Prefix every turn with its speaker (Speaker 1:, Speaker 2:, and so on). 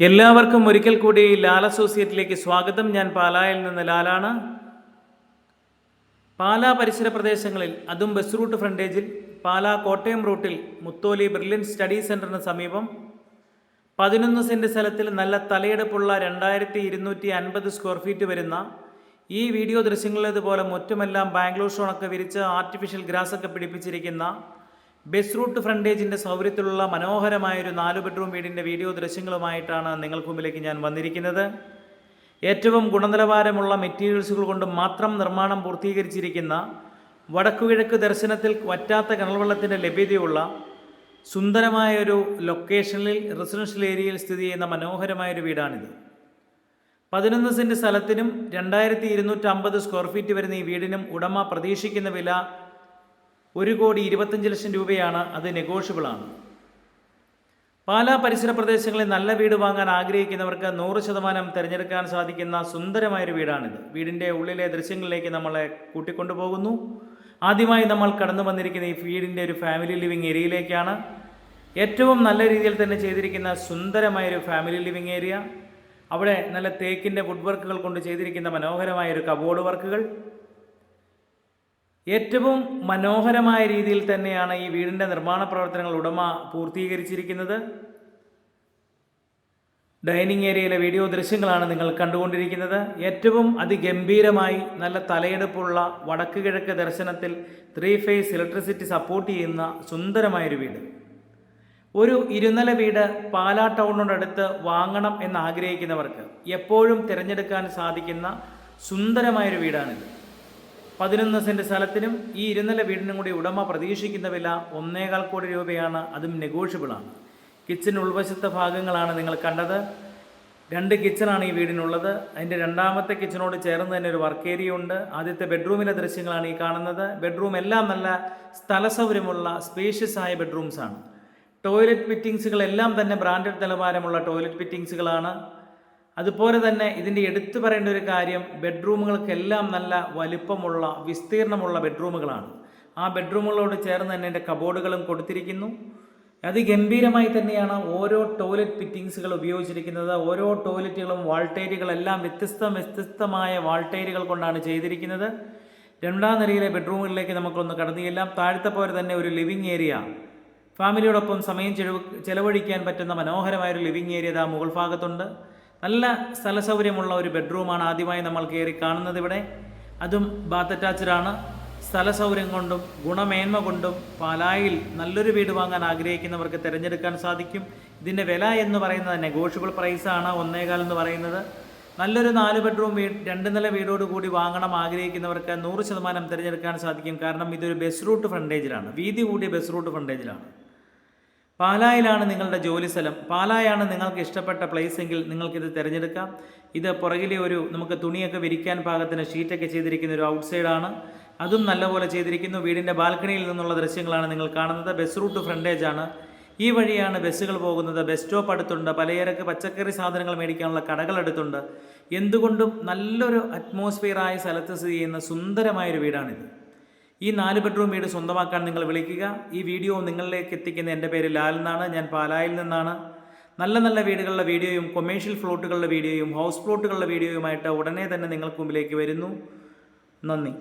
Speaker 1: എല്ലാവർക്കും ഒരിക്കൽ കൂടി ലാൽ അസോസിയേറ്റിലേക്ക് സ്വാഗതം. ഞാൻ പാലായിൽ നിന്ന് ലാലാണ്. പാലാ പരിസര പ്രദേശങ്ങളിൽ അതും ബസ് റൂട്ട് ഫ്രണ്ടേജിൽ പാലാ കോട്ടയം റൂട്ടിൽ മുത്തോലി ബ്രില്യൻ സ്റ്റഡി സെന്ററിന് സമീപം പതിനൊന്ന് സെന്റ് സ്ഥലത്തിൽ നല്ല തലയെടുപ്പുള്ള രണ്ടായിരത്തി ഇരുന്നൂറ്റി അൻപത് സ്ക്വയർ ഫീറ്റ് വരുന്ന ഈ വീഡിയോ ദൃശ്യങ്ങളിലേതുപോലെ മുറ്റുമെല്ലാം ബാംഗ്ലൂർ ഷോണൊക്കെ വിരിച്ച് ആർട്ടിഫിഷ്യൽ ഗ്രാസൊക്കെ പിടിപ്പിച്ചിരിക്കുന്ന ബസ് റൂട്ട് ഫ്രണ്ടേജിന്റെ സൗകര്യത്തിലുള്ള മനോഹരമായൊരു നാല് ബെഡ്റൂം വീടിന്റെ വീഡിയോ ദൃശ്യങ്ങളുമായിട്ടാണ് നിങ്ങൾക്ക് മുമ്പിലേക്ക് ഞാൻ വന്നിരിക്കുന്നത്. ഏറ്റവും ഗുണനിലവാരമുള്ള മെറ്റീരിയൽസുകൾ കൊണ്ട് മാത്രം നിർമ്മാണം പൂർത്തീകരിച്ചിരിക്കുന്ന വടക്കുകിഴക്ക് ദർശനത്തിൽ വറ്റാത്ത കിണൽവെള്ളത്തിന്റെ ലഭ്യതയുള്ള സുന്ദരമായൊരു ലൊക്കേഷനിൽ റെസിഡൻഷ്യൽ ഏരിയയിൽ സ്ഥിതി ചെയ്യുന്ന മനോഹരമായൊരു വീടാണിത്. പതിനൊന്ന് സെന്റ് സ്ഥലത്തിനും രണ്ടായിരത്തി ഇരുന്നൂറ്റമ്പത് സ്ക്വയർ ഫീറ്റ് വരുന്ന ഈ വീടിനും ഉടമ പ്രതീക്ഷിക്കുന്ന വില ഒരു കോടി ഇരുപത്തഞ്ച് ലക്ഷം രൂപയാണ് അത് നെഗോഷ്യബിളാണ് പാലാ പരിസര പ്രദേശങ്ങളിൽ നല്ല വീട് വാങ്ങാൻ ആഗ്രഹിക്കുന്നവർക്ക് നൂറ് ശതമാനം തിരഞ്ഞെടുക്കാൻ സാധിക്കുന്ന സുന്ദരമായൊരു വീടാണിത്. വീടിന്റെ ഉള്ളിലെ ദൃശ്യങ്ങളിലേക്ക് നമ്മളെ കൂട്ടിക്കൊണ്ടുപോകുന്നു. ആദ്യമായി നമ്മൾ കടന്നു വന്നിരിക്കുന്ന ഈ വീടിന്റെ ഒരു ഫാമിലി ലിവിങ് ഏരിയയിലേക്കാണ് ഏറ്റവും നല്ല രീതിയിൽ തന്നെ ചെയ്തിരിക്കുന്ന സുന്ദരമായൊരു ഫാമിലി ലിവിങ് ഏരിയ അവിടെ നല്ല തേക്കിന്റെ വുഡ് വർക്കുകൾ കൊണ്ട് ചെയ്തിരിക്കുന്ന മനോഹരമായൊരു കബോർഡ് വർക്കുകൾ ഏറ്റവും മനോഹരമായ രീതിയിൽ തന്നെയാണ് ഈ വീടിന്റെ നിർമ്മാണ പ്രവർത്തനങ്ങൾ ഉടമ പൂർത്തീകരിച്ചിരിക്കുന്നത്. ഡൈനിങ് ഏരിയയിലെ വീഡിയോ ദൃശ്യങ്ങളാണ് നിങ്ങൾ കണ്ടുകൊണ്ടിരിക്കുന്നത്. ഏറ്റവും അതിഗംഭീരമായി നല്ല തലയെടുപ്പുള്ള വടക്ക് കിഴക്ക് ദർശനത്തിൽ ത്രീ ഫേസ് ഇലക്ട്രിസിറ്റി സപ്പോർട്ട് ചെയ്യുന്ന സുന്ദരമായൊരു വീട്. ഒരു ഇരുനില വീട് പാലാ ടൗണിനോടടുത്ത് വാങ്ങണം എന്ന് ആഗ്രഹിക്കുന്നവർക്ക് എപ്പോഴും തിരഞ്ഞെടുക്കാൻ സാധിക്കുന്ന സുന്ദരമായൊരു വീടാണിത്. പതിനൊന്ന് സെന്റ് സ്ഥലത്തിനും ഈ ഇരുനില വീടിനും കൂടി ഉടമ പ്രതീക്ഷിക്കുന്ന വില ഒന്നേകാൽ കോടി രൂപയാണ്. അതും നെഗോഷ്യബിളാണ് കിച്ചൺ ഉൾവശത്തെ ഭാഗങ്ങളാണ് നിങ്ങൾ കണ്ടത്. രണ്ട് കിച്ചണാണ് ഈ വീടിനുള്ളത്. അതിന്റെ രണ്ടാമത്തെ കിച്ചണോട് ചേർന്ന് തന്നെ ഒരു വർക്ക് ഏരിയ ഉണ്ട്. ആദ്യത്തെ ബെഡ്റൂമിലെ ദൃശ്യങ്ങളാണ് ഈ കാണുന്നത്. ബെഡ്റൂം എല്ലാം നല്ല സ്ഥല സൗകര്യമുള്ള സ്പേഷ്യസ് ആയ ബെഡ്റൂംസ് ആണ്. ടോയ്ലറ്റ് ഫിറ്റിങ്സുകളെല്ലാം തന്നെ ബ്രാൻഡഡ് നിലവാരമുള്ള ടോയ്ലറ്റ് ഫിറ്റിങ്സുകളാണ് അതുപോലെ തന്നെ ഇതിന്റെ എടുത്തു പറയേണ്ട ഒരു കാര്യം ബെഡ്റൂമുകൾക്കെല്ലാം നല്ല വലിപ്പമുള്ള വിസ്തീർണമുള്ള ബെഡ്റൂമുകളാണ്. ആ ബെഡ്റൂമുകളോട് ചേർന്ന് തന്നെ എന്റെ കബോർഡുകളും കൊടുത്തിരിക്കുന്നു. അതിഗംഭീരമായി തന്നെയാണ് ഓരോ ടോയ്ലറ്റ് ഫിറ്റിങ്സുകൾ ഉപയോഗിച്ചിരിക്കുന്നത്. ഓരോ ടോയ്ലറ്റുകളും വാൾട്ടേരുകളെല്ലാം വ്യത്യസ്ത വ്യത്യസ്തമായ വാൾട്ടേരുകൾ കൊണ്ടാണ് ചെയ്തിരിക്കുന്നത്. രണ്ടാം നിലയിലെ ബെഡ്റൂമുകളിലേക്ക് നമുക്കൊന്ന് കടന്നു ചെല്ലാം. താഴത്തെ പോലെ തന്നെ ഒരു ലിവിങ് ഏരിയ. ഫാമിലിയോടൊപ്പം സമയം ചെലവ് ചെലവഴിക്കാൻ പറ്റുന്ന മനോഹരമായ ഒരു ലിവിങ് ഏരിയ ഇതാ മുകൾ ഭാഗത്തുണ്ട് നല്ല സ്ഥല സൗകര്യമുള്ള ഒരു ബെഡ്റൂമാണ് ആദ്യമായി നമ്മൾ കയറി കാണുന്നത് ഇവിടെ. അതും ബാത്ത് അറ്റാച്ച്ഡ് ആണ്. സ്ഥല സൗകര്യം കൊണ്ടും ഗുണമേന്മ കൊണ്ടും പാലായിൽ നല്ലൊരു വീട് വാങ്ങാൻ ആഗ്രഹിക്കുന്നവർക്ക് തിരഞ്ഞെടുക്കാൻ സാധിക്കും. ഇതിന്റെ വില എന്ന് പറയുന്നത് നെഗോഷ്യബിൾ പ്രൈസാണ് ഒന്നേകാൽ എന്ന് പറയുന്നത്. നല്ലൊരു നാല് ബെഡ്റൂം വീട് രണ്ട് നില വീടോട് കൂടി വാങ്ങണം ആഗ്രഹിക്കുന്നവർക്ക് നൂറ് ശതമാനം തിരഞ്ഞെടുക്കാൻ സാധിക്കും. കാരണം ഇതൊരു ബസ് റൂട്ട് ഫ്രണ്ടേജിലാണ് വീതി കൂടിയ ബസ് റൂട്ട് ഫ്രണ്ടേജിലാണ് പാലായിലാണ് നിങ്ങളുടെ ജോലി സ്ഥലം. പാലായാണ് നിങ്ങൾക്ക് ഇഷ്ടപ്പെട്ട പ്ലേസ് എങ്കിൽ നിങ്ങൾക്കിത് തിരഞ്ഞെടുക്കാം. ഇത് പുറകിലെ ഒരു നമുക്ക് തുണിയൊക്കെ വിരിക്കാൻ പാകത്തിന് ഷീറ്റൊക്കെ ചെയ്തിരിക്കുന്ന ഒരു ഔട്ട്സൈഡാണ് അതും നല്ലപോലെ ചെയ്തിരിക്കുന്നു. വീടിന്റെ ബാൽക്കണിയിൽ നിന്നുള്ള ദൃശ്യങ്ങളാണ് നിങ്ങൾ കാണുന്നത്. ബസ് റൂട്ട് ഫ്രണ്ടേജ് ആണ്. ഈ വഴിയാണ് ബസ്സുകൾ പോകുന്നത്. ബസ് സ്റ്റോപ്പ് അടുത്തുണ്ട്. പലചരക്ക് പച്ചക്കറി സാധനങ്ങൾ മേടിക്കാനുള്ള കടകൾ അടുത്തുണ്ട്. എന്തുകൊണ്ടും നല്ലൊരു അറ്റ്മോസ്ഫിയറായ സ്ഥലത്ത് സ്ഥിതി ചെയ്യുന്ന സുന്ദരമായൊരു വീടാണിത്. ഈ നാല് ബെഡ്റൂം വീട് സ്വന്തമാക്കാൻ നിങ്ങൾ വിളിക്കുക. ഈ വീഡിയോ നിങ്ങളിലേക്ക് എത്തിക്കുന്ന എന്റെ പേര് ലാൽ എന്നാണ്. ഞാൻ പാലായിൽ നിന്നാണ്. നല്ല നല്ല വീടുകളുടെ വീഡിയോയും കൊമേഴ്ഷ്യൽ ഫ്ലോട്ടുകളുടെ വീഡിയോയും ഹൗസ് ഫ്ലോട്ടുകളുടെ വീഡിയോയുമായിട്ട് ഉടനെ തന്നെ നിങ്ങൾക്ക് മുമ്പിലേക്ക് വരുന്നു. നന്ദി.